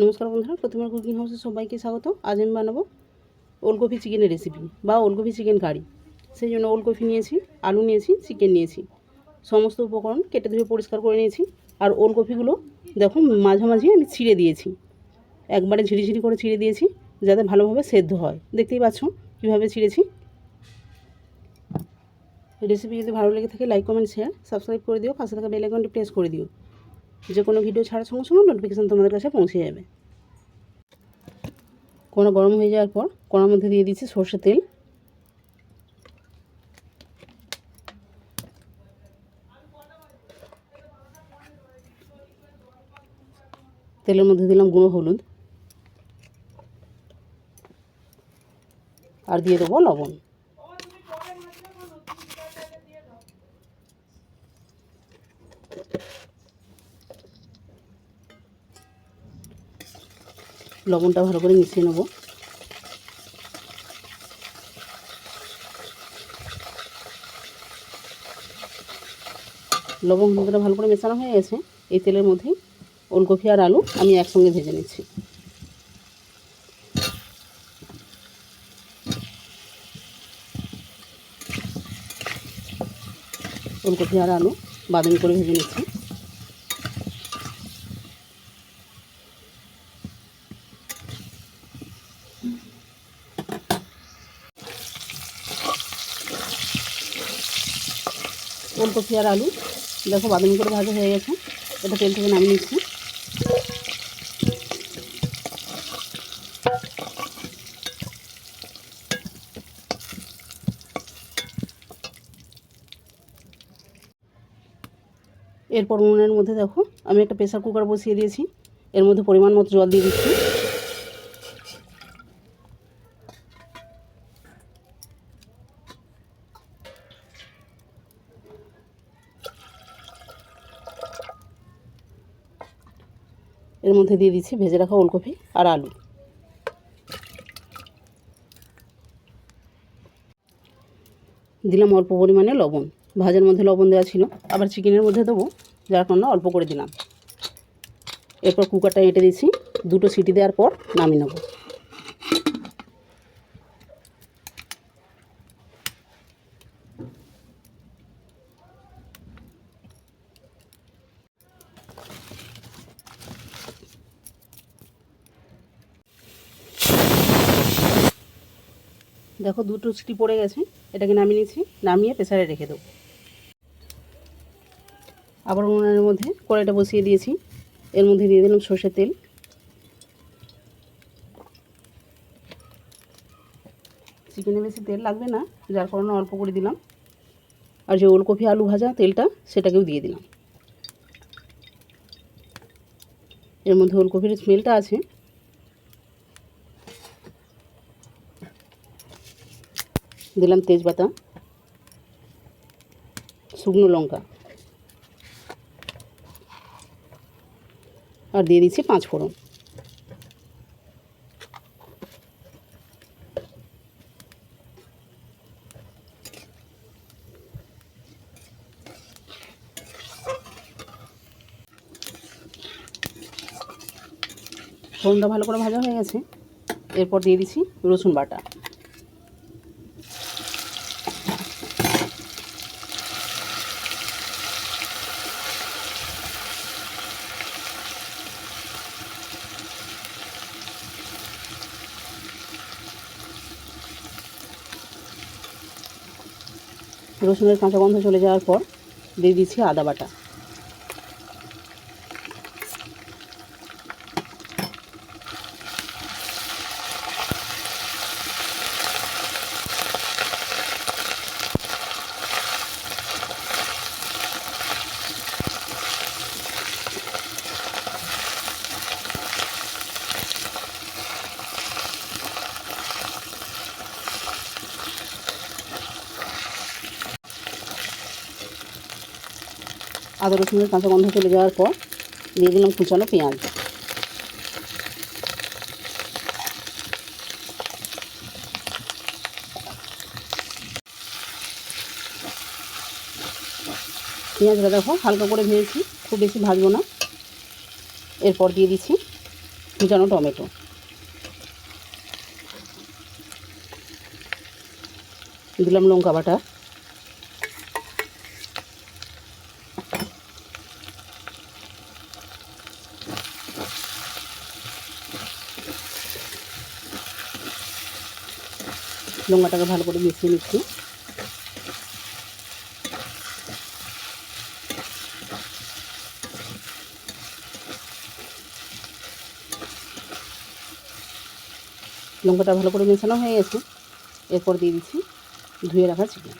নমস্কার বন্ধুরা প্রথমে কুকিং হাউসে সবাইকে স্বাগত আজ আমি বানাবো ওলকপি চিকেনের রেসিপি বা ওলকপি চিকেন কারি। সেই জন্য ওলকপি নিয়েছি, আলু নিয়েছি, চিকেন নিয়েছি। সমস্ত উপকরণ কেটে ধুয়ে পরিষ্কার করে নিয়েছি। আর ওলকপিগুলো দেখো মাঝামাঝি আমি ছিঁড়ে দিয়েছি। একবারে ঝিরিঝিরি করে ছিঁড়ে দিয়েছি, যাতে ভালোভাবে সেদ্ধ হয়। দেখতেই পাচ্ছ কীভাবে ছিঁড়েছি। রেসিপি যদি ভালো লেগে থাকে লাইক কমেন্ট শেয়ার সাবস্ক্রাইব করে দিও। পাশে থাকা বেল আইকনটি প্রেস করে দিও। যে কোনো ভিডিও ছাড়ার সঙ্গে সঙ্গে নোটিফিকেশান তোমাদের কাছে পৌঁছে যাবে। কোনো গরম হয়ে যাওয়ার পর কড়ার মধ্যে দিয়ে দিচ্ছি সর্ষের তেল। তেলের মধ্যে দিলাম গুঁড়ো হলুদ। আর দিয়ে দেবো লবণ। লবণটা ভালো করে মিশিয়ে নেব। লবণ হলুদটা ভালো করে মেশানো হয়ে গেছে। এই তেলের মধ্যে ওলকপি আর আলু আমি একসঙ্গে ভেজে নিচ্ছি। ওলকপি আর আলু বাদামি করে ভেজে নিচ্ছি। ওলকপি আর আলু। দেখো বাদামি করে ভাজা হয়ে গেছে। এটা তেল থেকে নামিয়ে নিচ্ছি। এরপর উনুনের মধ্যে দেখো, আমি একটা প্রেসার কুকার বসিয়ে দিয়েছি। এর মধ্যে পরিমাণ মতো জল দিয়ে দিচ্ছি। এর মধ্যে দিয়ে দিচ্ছি, ভেজে রাখা ওলকপি আর আলু। দিলাম অল্প পরিমাণে লবণ। ভাজার মধ্যে লবণ দেওয়া ছিল। আবার চিকেনের মধ্যে দেবো, যার কারণে অল্প করে দিলাম। এরপর কুকারটা এঁটে দিচ্ছি। দুটো সিটি দেওয়ার পর নামিয়ে নেব। দেখো দুটো সিটি পড়ে গেছে, এটাকে নামিয়ে নিচ্ছি, নামিয়ে প্রেসারে রেখে দেবো। আবার উনুনের মধ্যে কড়াইটা বসিয়ে দিয়েছি, এর মধ্যে দিয়ে দিলাম সর্ষের তেল। চিকেনে বেশি তেল লাগবে না, যার কারণে অল্প করে দিলাম। আর যে ওলকপি আলু ভাজা, তেলটা সেটাকেও দিয়ে দিলাম। এর মধ্যে ওলকপির স্মেলটা আছে। দিলাম তেজপাতা, শুকনো লঙ্কা, আর দিয়ে দিচ্ছি পাঁচ ফোড়ন। ফোড়নটা ভালো করে ভাজা হয়ে গেছে। এরপর দিয়ে দিচ্ছি রসুন বাটা। রসুনের কাঁচা গন্ধ চলে যাওয়ার পর দিয়ে দিচ্ছি আদা বাটা। আদা রসুনের কাঁচা গন্ধ চলে যাওয়ার পর দিয়ে দিলাম কুচানো পেঁয়াজ। পেঁয়াজটা দেখো, হালকা করে ভেজেছি, খুব বেশি ভাজবো না। এরপর দিয়ে দিচ্ছি কুচানো টমেটো। দিলাম লঙ্কা বাটা। লঙ্কাটাকে ভালো করে মিশিয়ে নিচ্ছি। লঙ্কাটা ভালো করে মেশানো হয়ে গেছে। এরপর দিয়ে দিচ্ছি ধুয়ে রাখা চিকেন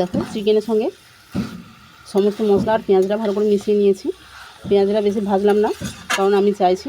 দেখো, চিকেনের সঙ্গে সমস্ত মশলা আর পেঁয়াজটা ভালো করে মিশিয়ে নিয়েছি। পেঁয়াজটা বেশি ভাজলাম না, কারণ আমি চাইছি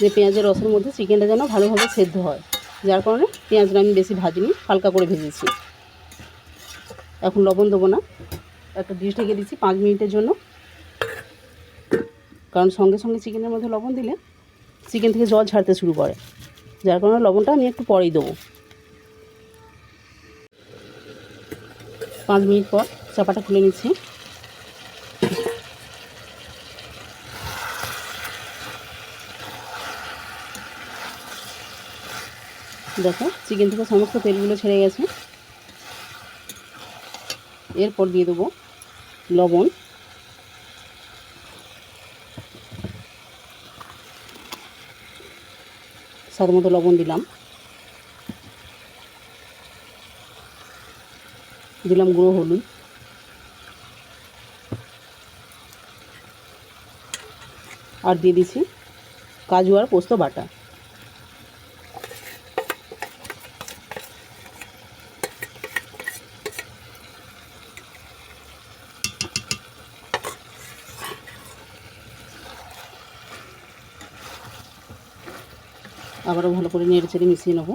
যে পেঁয়াজের রসের মধ্যে চিকেনটা যেন ভালোভাবে সেদ্ধ হয়। যার কারণে পেঁয়াজটা আমি বেশি ভাজিনি, হালকা করে ভেজেছি। এখন লবণ দেবো না, একটা ডিশ ঢেকে দিচ্ছি পাঁচ মিনিটের জন্য। কারণ সঙ্গে সঙ্গে চিকেনের মধ্যে লবণ দিলে চিকেন থেকে জল ছাড়তে শুরু করে। যার কারণে লবণটা আমি একটু পরেই দেবো। পাঁচ মিনিট পর চাপাটা খুলে নিচ্ছি। দেখো, চিকেন থেকে সমস্ত তেলগুলো ছেড়ে গেছে। এরপর দিয়ে দেবো লবণ। স্বাদ মতো লবণ দিলাম। দিলাম গুঁড়ো হলুদ। আর দিয়ে দিছি কাজু আর পোস্ত বাটা। আবারও ভালো করে নেড়ে চেড়ে মিশিয়ে নেব।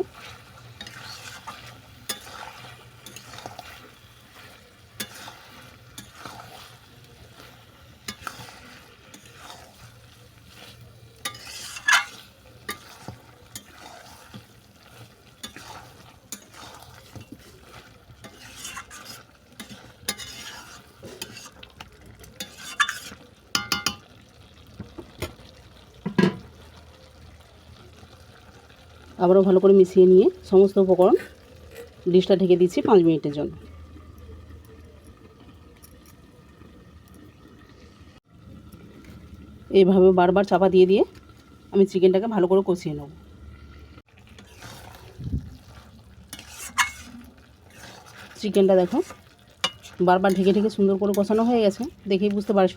আবারও ভালো করে মিশিয়ে নিয়ে সমস্ত উপকরণ ডিশটা ঢেকে দিচ্ছি পাঁচ মিনিটের জন্য। এইভাবে বারবার চাপা দিয়ে দিয়ে আমি চিকেনটাকে ভালো করে কষিয়ে নেব। চিকেনটা দেখো বারবার ঢেকে ঢেকে সুন্দর করে কষানো হয়ে গেছে, দেখেই বুঝতে পারছ।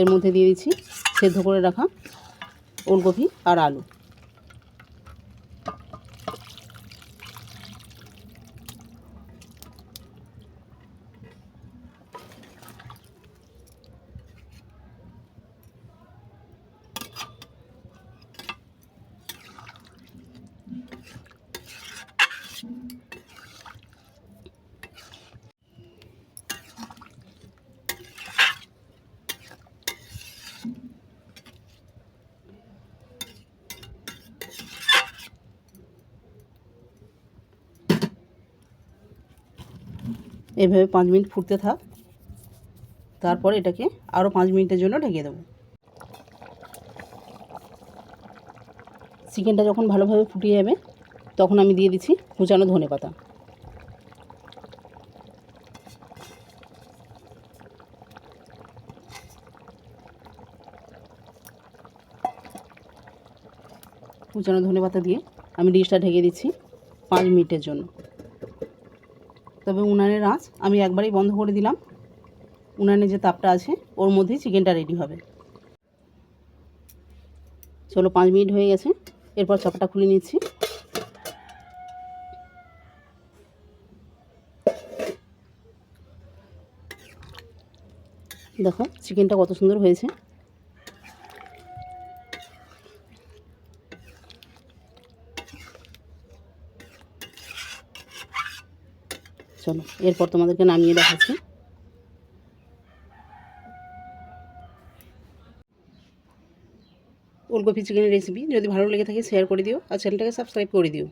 এর মধ্যে দিয়ে দিচ্ছি সেদ্ধ করে রাখা ওলকপি আর আলু। এভাবে পাঁচ মিনিট ফুটতে থাক। তারপর এটাকে আরও পাঁচ মিনিটের জন্য ঢেকে দেবো। চিকেনটা যখন ভালোভাবে ফুটিয়ে যাবে, তখন আমি দিয়ে দিচ্ছি কুচানো ধনে পাতা। কুচানো ধনে পাতা দিয়ে আমি ডিশটা ঢেকে দিচ্ছি পাঁচ মিনিটের জন্য। তবে উনানের আঁচ আমি একবারেই বন্ধ করে দিলাম। উনানে যে তাপটা আছে, ওর মধ্যেই চিকেনটা রেডি হবে। চলো পাঁচ মিনিট হয়ে গেছে, এরপর চাপাটা খুলে নিচ্ছি। দেখো, চিকেনটা কত সুন্দর হয়েছে। চলো, এরপর তোমাদেরকে নামিয়ে দেখাচ্ছি। ওলকপি চিকেনের রেসিপি যদি ভালো লেগে থাকে শেয়ার করে দিও, আর চ্যানেলটাকে সাবস্ক্রাইব করে দিও।